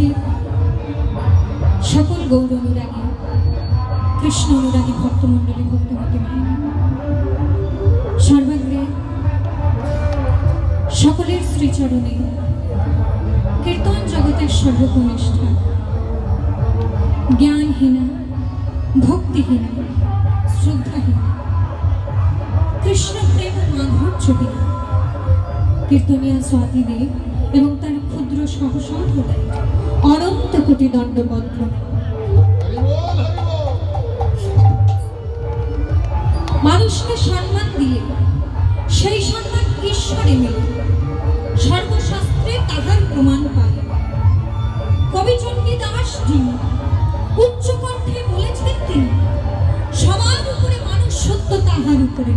উপস্থিত সকল গৌর অনুরাগী। কৃষ্ণ অনুরাগী ভক্তমণ্ডলী ভক্তমতী সর্বাগ্রে সকলের শ্রীচরণে কীর্তন জগতের সর্বকনিষ্ঠা। জ্ঞানহীনা, ভক্তিহীনা, শ্রদ্ধাহীনা। কৃষ্ণ প্রেম মাধুর্যহীনা কীর্তনিয়া স্বাতী দেব এবং তার ক্ষুদ্র সহসম্প্রদায় অনন্ত কোটি দণ্ডবদ্ধ মানুষকে সম্মান দিয়ে, সেই সম্মান ঈশ্বরে মেলে। সর্বশাস্ত্রে তাহার প্রমাণ পায়। কবি চণ্ডীদাস যিনি উচ্চ কণ্ঠে বলেছেন তিনি, সবার উপরে মানুষ সত্য তাহার উপরে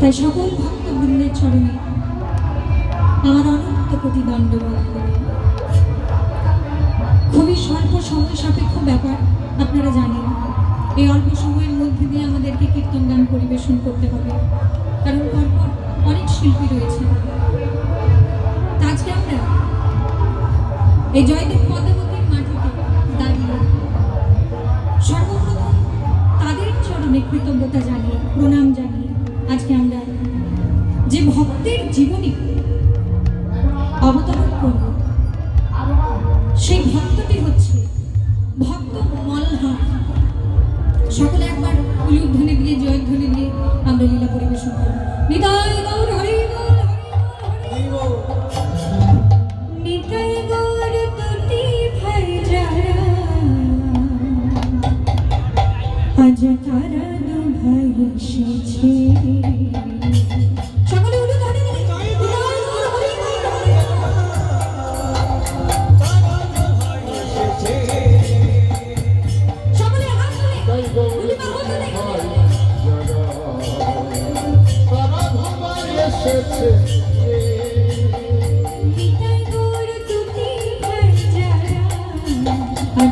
তাই সকল ভক্তবৃন্দের চরণে আমার অনন্ত কোটি দণ্ডবাদ খুবই স্বল্প সময় সাপেক্ষ ব্যাপার, আপনারা জানেন। এই অল্প সময়ের মধ্যে দিয়ে আমাদেরকে কীর্তন গান পরিবেশন করতে হবে। কারণ পরপর অনেক শিল্পী রয়েছে। আজকে আমরা এই জয়দেব পদ্মাবতীর মাটিতে দাঁড়িয়ে সর্বপ্রথম তাদের চরণে কৃতজ্ঞতা জানিয়ে, প্রণাম জানিয়ে আজকে আমরা যে ভক্তের জীবনী অবতরণ করব সেই ভক্তটি হচ্ছে ভক্ত মলহার সকলে একবার উলুধ্বনি দিয়ে, জয়ধ্বনি দিয়ে আমরা লীলা পরিবেশন করব। নিতাই গৌর, হরি আজ তারা দু ভাই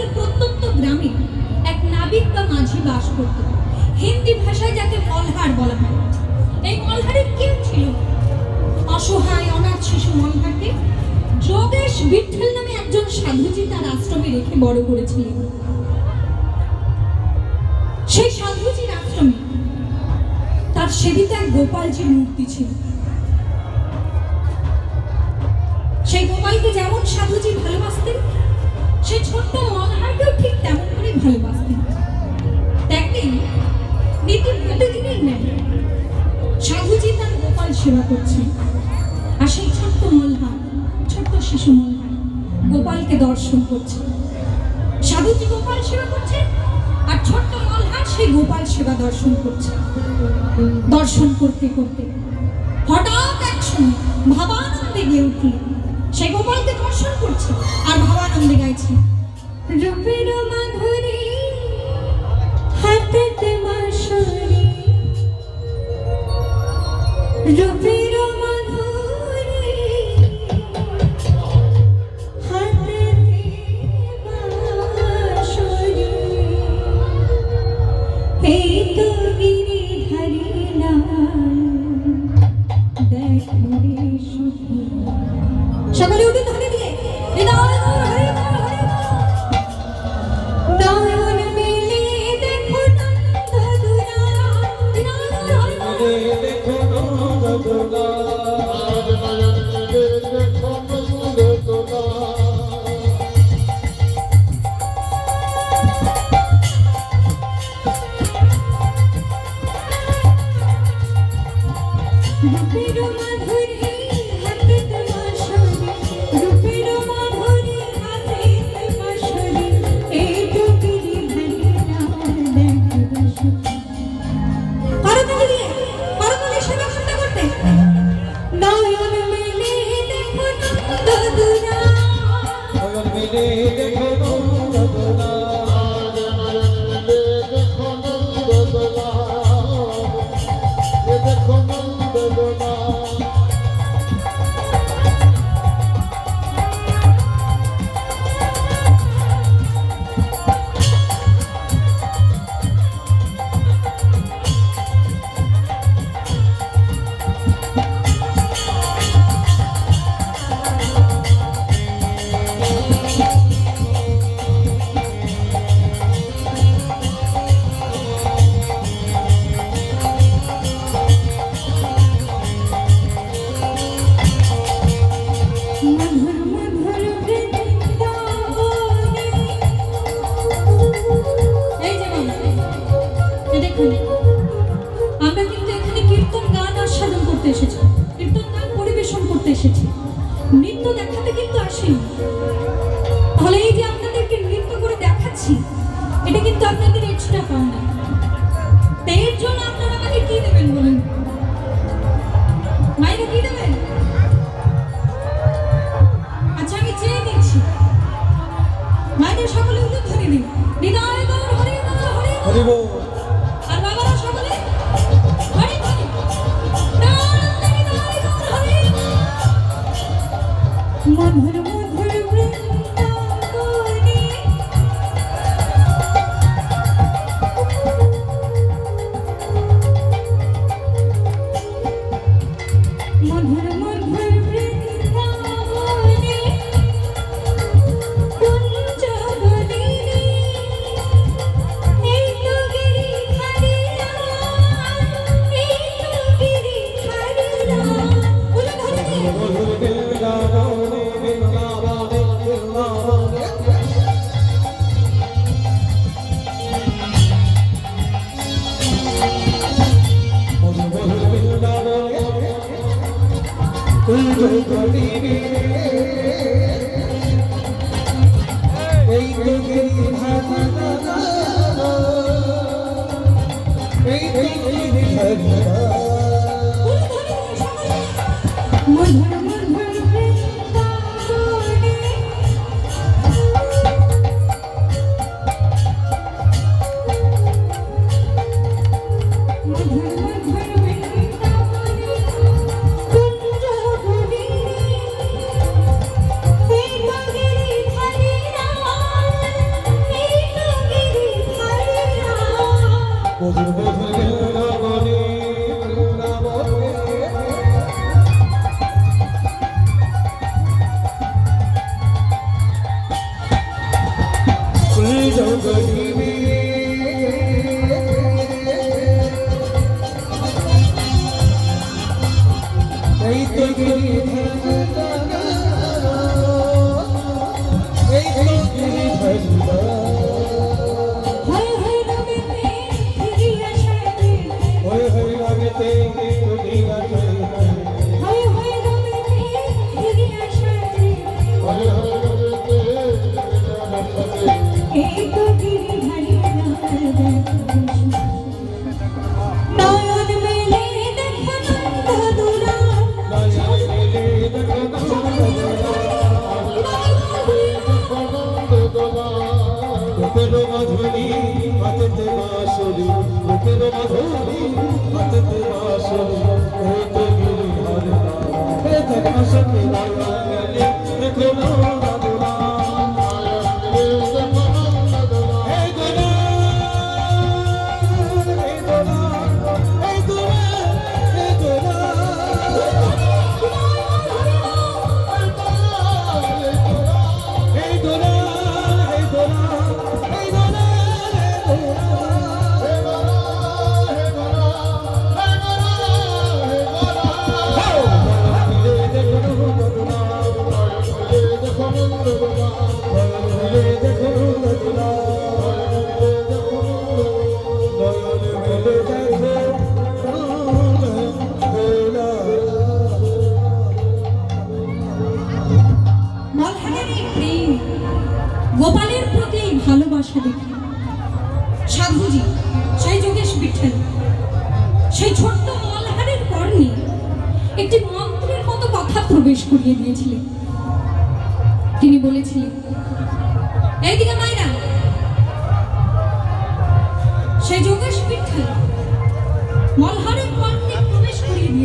ভারতের প্রত্যন্ত গ্রামে এক নাবিক বা মাঝি বাস করত। হিন্দি ভাষায় যাকে মলহার বলা হয়। এই মলহারের কেউ ছিল? অসহায়, অনাথ শিশু মলহারকে যোগেশ বিঠল নামে একজন সাধুজি তার আশ্রমে রেখে বড় করেছিলেন। সেই সাধুজির আশ্রমে তার সেবিতার গোপালজির মূর্তি ছিল। সেই গোপালকে যেমন সাধুজি ভালোবাসতেন সেই ছোট্ট মলহারকেও ঠিক তেমন করে ভালোবাসতেন। একদিন নীতি প্রতিদিনের নেয় সাধুজি তার গোপাল সেবা করছেন। আর সেই ছোট্ট মলহার ছোট্ট শিশু মলহার গোপালকে দর্শন করছে সাধুজি গোপাল সেবা করছে আর ছোট্ট মলহার সেই গোপাল সেবা দর্শন করছে দর্শন করতে করতে হঠাৎ এক সময় ভাবানন্দে গিয়ে উঠল সে গোপালকে দর্শন করছে আর ভাবানন্দে গাইছে। রূপের মাধুরী হাতে মাসুরি। রূপের মাধুরী রূপের মধুর মধুর Amém.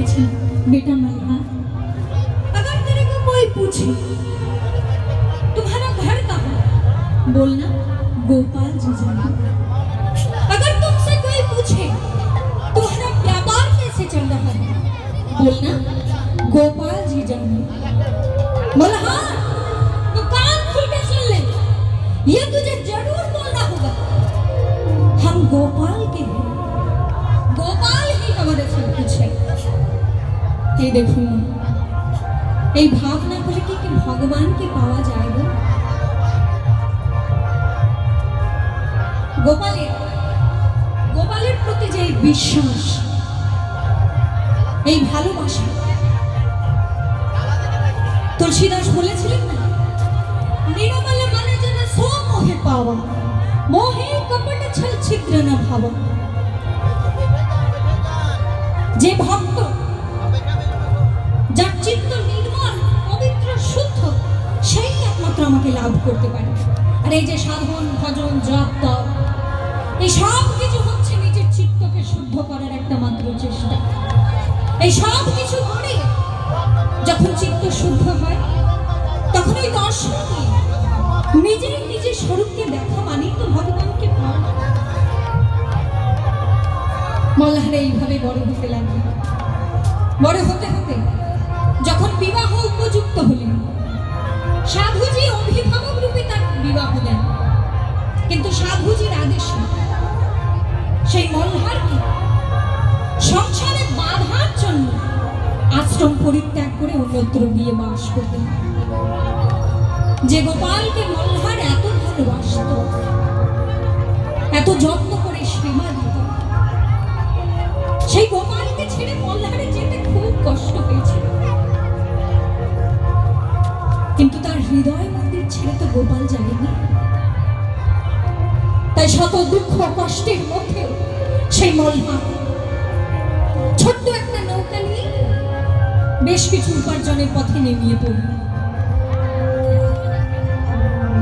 करिए बेटा मल्हार अगर तेरे को कोई पूछे, तुम्हारा घर कहाँ? बोलना, गोपाल जी जाना अगर तुमसे कोई पूछे, तुम्हारा व्यापार कैसे चल रहा है? बोलना, गोपाल जी जाना मल्हार तो कान खोल के सुन ले। ये तुझे ज़रूर बोलना होगा। हम गोपाल के हैं। এই দেখুন। এই ভাব না হলে কি কি ভগবানকে পাওয়া যায় গো? গোপালের গোপালের প্রতি যে বিশ্বাস, এই ভালোবাসা। তুলসীদাস বলেছিলেন না? নিরমলে মানে যেন মোহে পাওয়া। মোহে কপট ছল ছিদ্র না ভাবা। যে ভক্ত যার চিত্ত নির্মল, পবিত্র, শুদ্ধ, সেই একমাত্র আমাকে লাভ করতে পারে। আর এই যে সাধন, ভজন, জপ, তপ, এই সব কিছু হচ্ছে নিজের চিত্তকে শুদ্ধ করার একটা মাত্র চেষ্টা। এই সব কিছু করে যখন চিত্ত শুদ্ধ হয়, তখন এই দর্শন দিয়ে নিজেই নিজের স্বরূপকে দেখা মানেই তো ভগবানকে পাওয়া। মল্লাহারে এইভাবে বড় হতে লাগল। বড় হতে হতে যখন বিবাহ উপযুক্ত হলেন, সাধুজি অভিভাবক রূপে তার বিবাহ দেন। কিন্তু সাধুজির আদেশে সেই মল্লারকে সংসারে বাধার জন্য আশ্রম পরিত্যাগ করে অন্যত্র গিয়ে বাস করতেন। যে গোপালকে মল্লার এত ভালোবাসত, এত যত্ন করে সেবা দিত, সেই গোপালকে ছেড়ে মল্লারে যেতে খুব কষ্ট হয়েছিল। হৃদয় মন্দির ছেড়ে তো গোপাল যায়নি তাই শত দুঃখ কষ্টের মধ্যেও সেই মল্লার ছোট্ট একটা নৌকা নিয়ে বেশ কিছু উপার্জনের পথে নেমিয়ে পড়ল।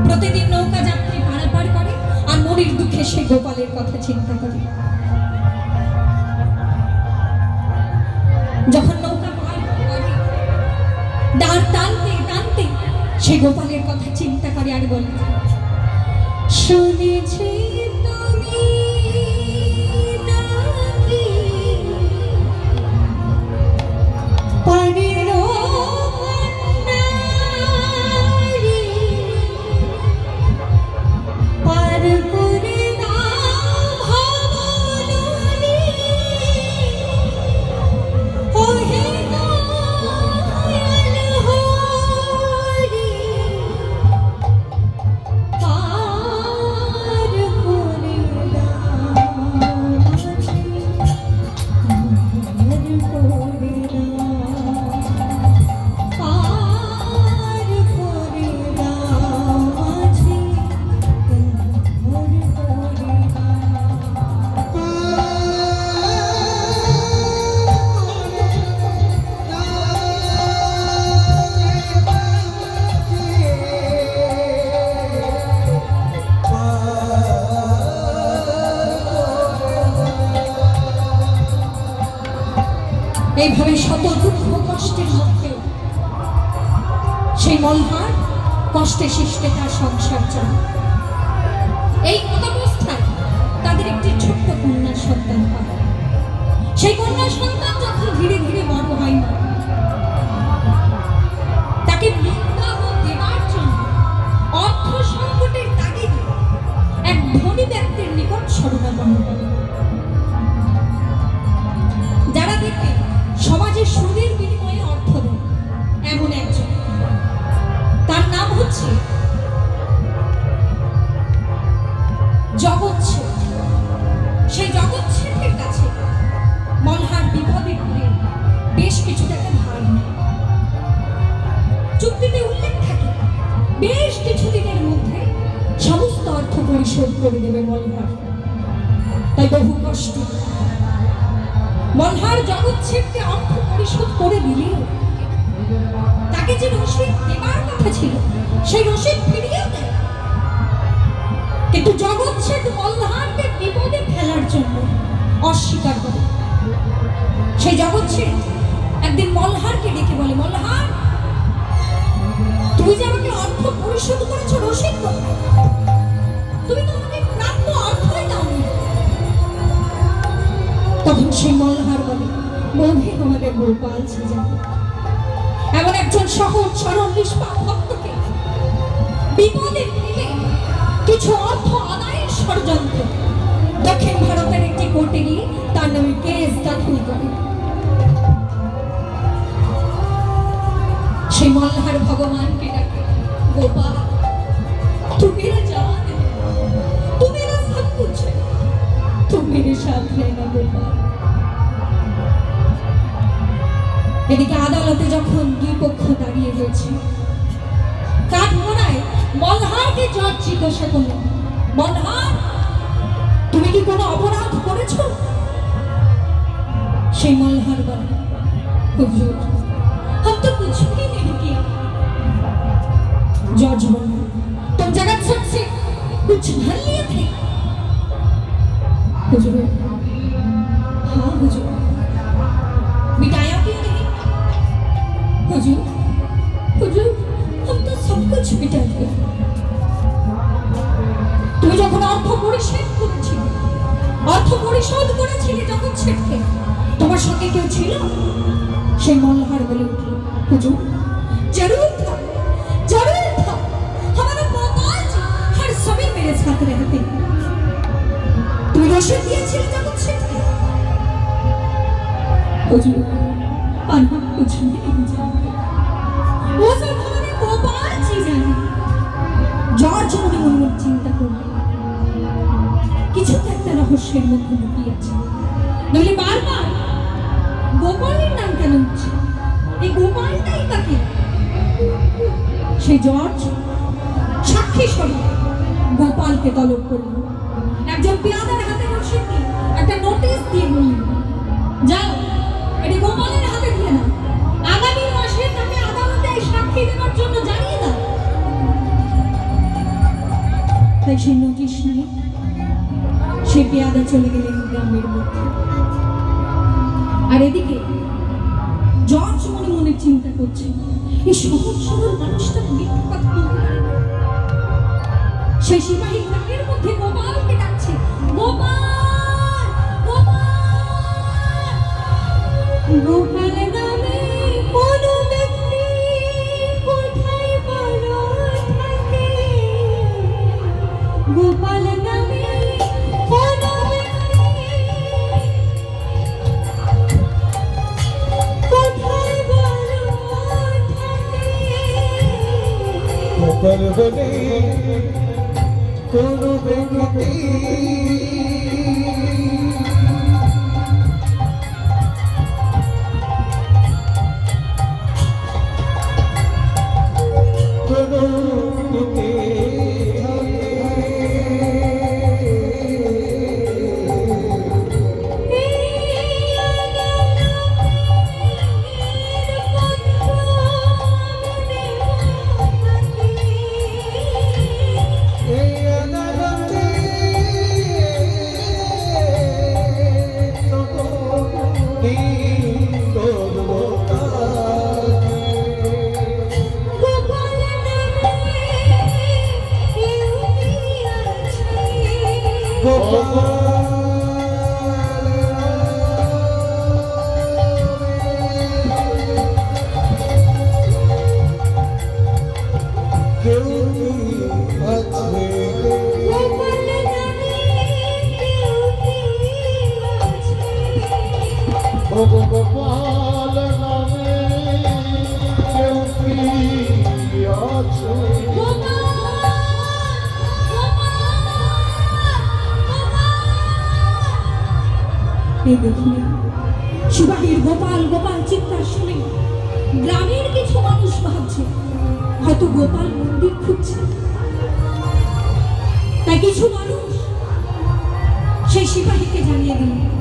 প্রতিদিন নৌকা যাত্রী পারাপার করে আর মনির দুঃখে সে গোপালের কথা চিন্তা করে। গোপালের কথা চিন্তা করে আর বলি শুনেছি এইভাবে শত দুঃখ কষ্টের মধ্যে সেই মলহার কষ্টে শিষ্টে তার সংসার চলে। এই অবস্থায় তাদের একটি ছোট্ট কন্যা সন্তান হয়। সেই কন্যা সন্তান যখন ধীরে ধীরে বড় হয় না, তাকে বিবাহ দেওয়ার জন্য অর্থ সংকটের তাগিদে এক ধনী ব্যক্তির নিকট শরণাপন্ন করে সুদের বিনিময়ে অর্থ দেয় এমন একজন। তার নাম হচ্ছে জগৎ সেই জগৎ শেঠের কাছে মলহার বিপদে পড়ে বেশ কিছু টাকা ধার চুক্তিতে উল্লেখ থাকে, বেশ কিছুদিনের মধ্যে সমস্ত অর্থ পরিশোধ করে দেবে মলহার তাই বহু কষ্ট মলহার জগৎ অর্থ পরিশোধ করে দিলেও তাকে যে রসিদ দেবার কথা ছিল, সেই রসিদ ফিরিয়েও দেয়। কিন্তু জগৎ ছেদ মল্লাহারকে বিপদে ফেলার জন্য অস্বীকার করে। সেই জগৎ একদিন মল্লাহারকে ডেকে বলে মল্লাহার তুমি যে আমাকে অর্থ পরিশোধ করেছ রসিদ তুমি তো তখন সেই মল্লাহার বলে বন্ধে তোমাদের গোপাল যাবে এমন একজন সহজ, সরল, নিষ্পাপ ভক্তকে বিপদে ফেলে কিছু অর্থ আদায়ের ষড়যন্ত্র দক্ষিণ ভারতের একটি কোর্টে গিয়ে তার নামে কেস দাখিল করে সেই মল্লাহার ভগবানকে ডাকে গোপাল। এদিকে আদালতে যখন দুই পক্ষ দাঁড়িয়ে রয়েছে কাঠ মোড়ায় মলহারকে জজ জিজ্ঞাসা করলেন মলহার তুমি কি কোনো অপরাধ করেছো সেই মলহার বলে হুজুর हम तो कुछ भी नहीं किया जॉर्ज बोला तुम जगत सब से कुछ धन लिए थे हुजूर সঙ্গে কেউ ছিল সেই মল্লাহার বলে উঠল হুজুর जरूर था जरूर था हमारा गोपाल जी हर समय मेरे साथ रहते हैं তুই রসদ দিয়েছিলে যখন ছেটকে হুজুর তলব করল একজন পেয়াদার হাতে বসে একটা নোটিশ দিয়ে বললেন যাও, এটি গোপালের হাতে দিয়ে না আগামী মাসে তাকে আদালতে সাক্ষী দেওয়ার জন্য জানিয়ে দাও। তাই সেই নোটিশ নিয়ে সে পেয়াদা চলে গেলেন গ্রামের মধ্যে। আর এদিকে জর্জ মনে মনে চিন্তা করছে, এই সহজ সরল মানুষটা মিথ্যা কথা বলতে। সেই সিপাহী গ্রামের মধ্যে গোপালকে ডাকছে গোপাল গোপাল! গোপাল নামে কোন এই দেখুন শিবাহীর গোপাল গোপাল চিৎকার শুনে গ্রামের কিছু মানুষ ভাবছে, হয়তো গোপাল মন্দির খুঁজছে। তাই কিছু মানুষ সেই সিপাহীকে জানিয়ে দিল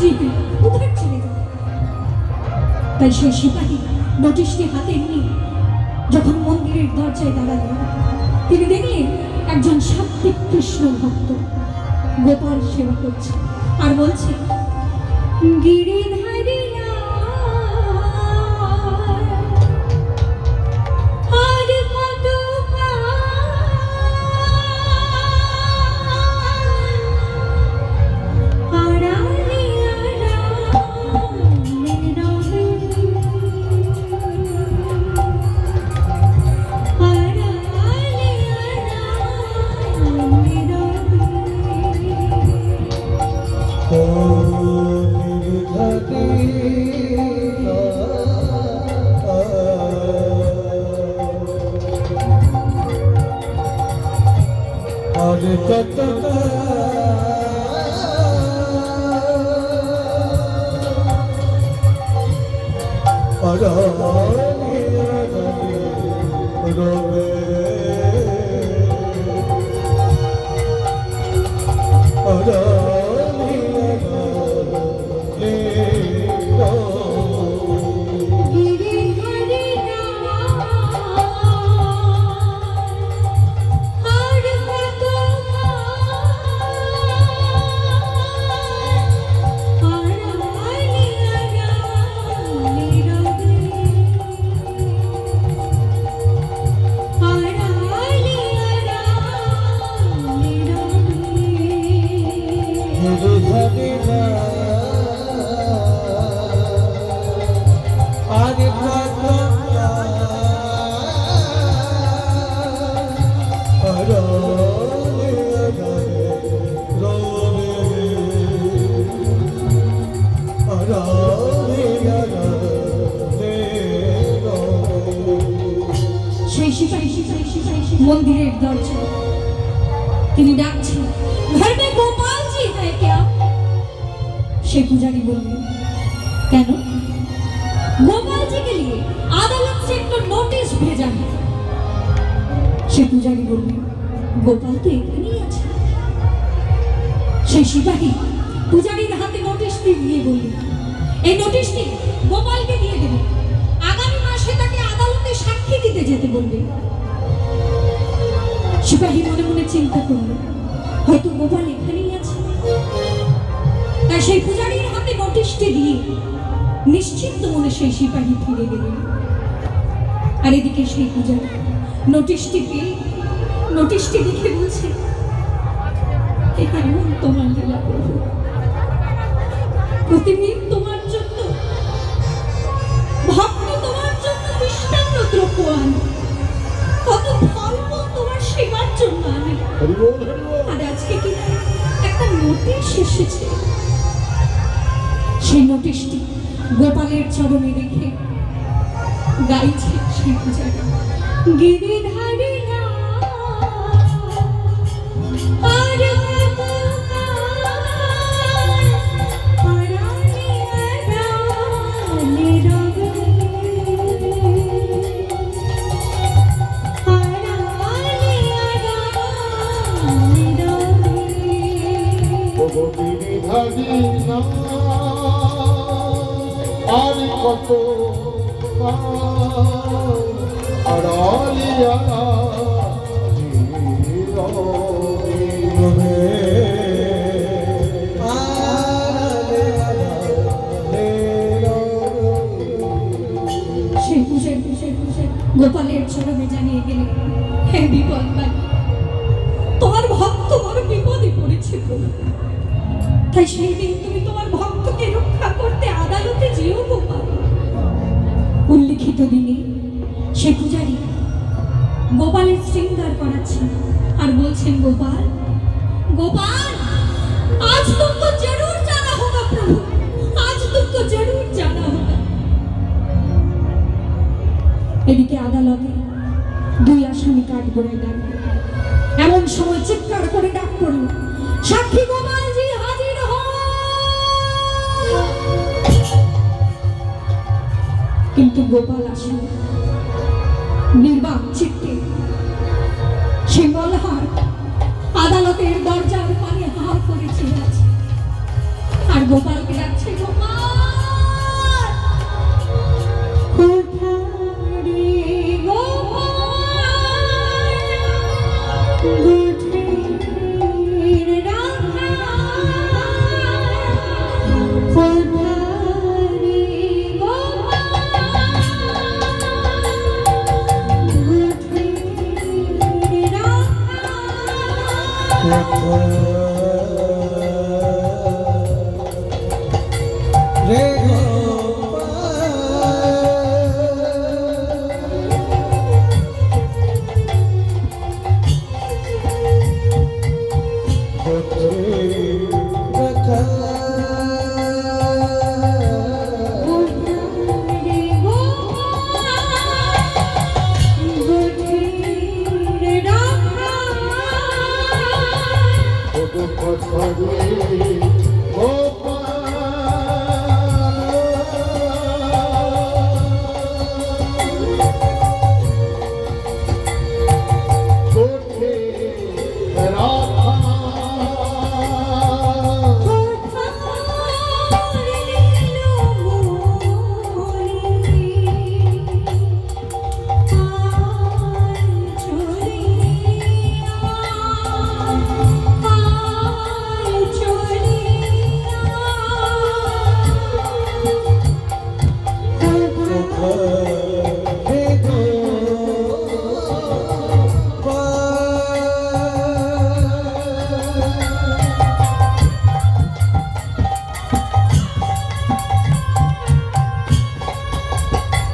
যেতে ওদের ছেড়ে দিতে তাই সেই সিপাহী নোটিশটি হাতে নিয়ে যখন মন্দিরের দরজায় দাঁড়ালেন তিনি দেখলেন একজন সাত্বিক কৃষ্ণ ভক্ত। গোপাল সেবা করছে আর বলছে গিরিধা তিনি ডাকছেন ঘর মে গোপাল জি হ্যায় ক্যা সে পূজারি বললেন কেন গোপাল জি কে লিয়ে আদালত से একটা নোটিশ भेजा है সে পূজারি বললেন গোপাল তো এখানেই আছে সেই সিপাহী পূজারীর হাতে নোটিশটি দিয়ে বললেন এই নোটিশটি গোপালকে দিয়ে দেবে আগামী মাসে তাকে আদালতে সাক্ষী দিতে যেতে বলবে সিপাহী মনে মনে চিন্তা করল, হয়তো গোপাল এখানেই আছে। তাই সেই পূজারীর হাতে নোটিশটি দিয়ে নিশ্চিন্ত মনে সেই সিপাহী ফিরে গেলেন। আর এদিকে সেই পূজারী নোটিশটি পেয়ে নোটিশটি দেখে বলছে এখানে তোমার লীলা প্রভু? প্রতিদিন আজকে একটা সেই নোটিশটি গোপালের চরণে রেখে গাইছে সেই পূজাটা গিরিধারী কত আড়ালিয়া গোপালের চরণে জানিয়ে গেলে, হে বিপদ বাণী তোমার ভক্ত বড় বিপদে পড়েছে তাই সেই করাচ্ছেন আর বলছেন, গোপাল গোপাল, আজ তুমকো জরুর জানা হবে প্রভু, আজ তুমকো জরুর জানা হবে এদিকে আদালতে দুই আসামি কাঠ করে। দাঁড়িয়ে এমন সময় চিৎকার করে ডাক পড়ল, সাক্ষী গোপাল কিন্তু গোপাল আসলে আদালতের দরজার পানে হা করে ছিল আছে। আর গোপালকে ডাকছে গোপাল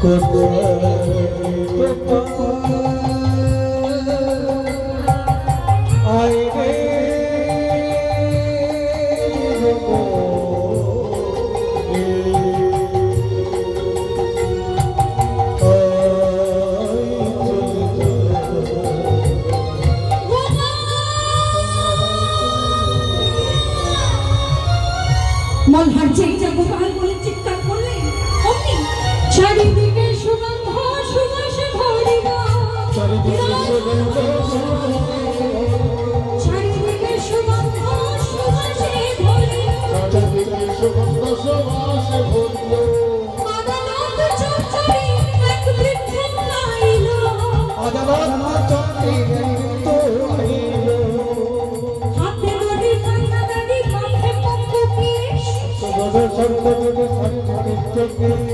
Thank you. সাধু সন্ত সাধু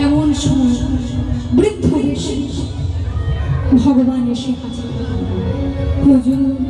এমন সময়? বৃদ্ধ ভগবান এসে হাজির প্রয়োজন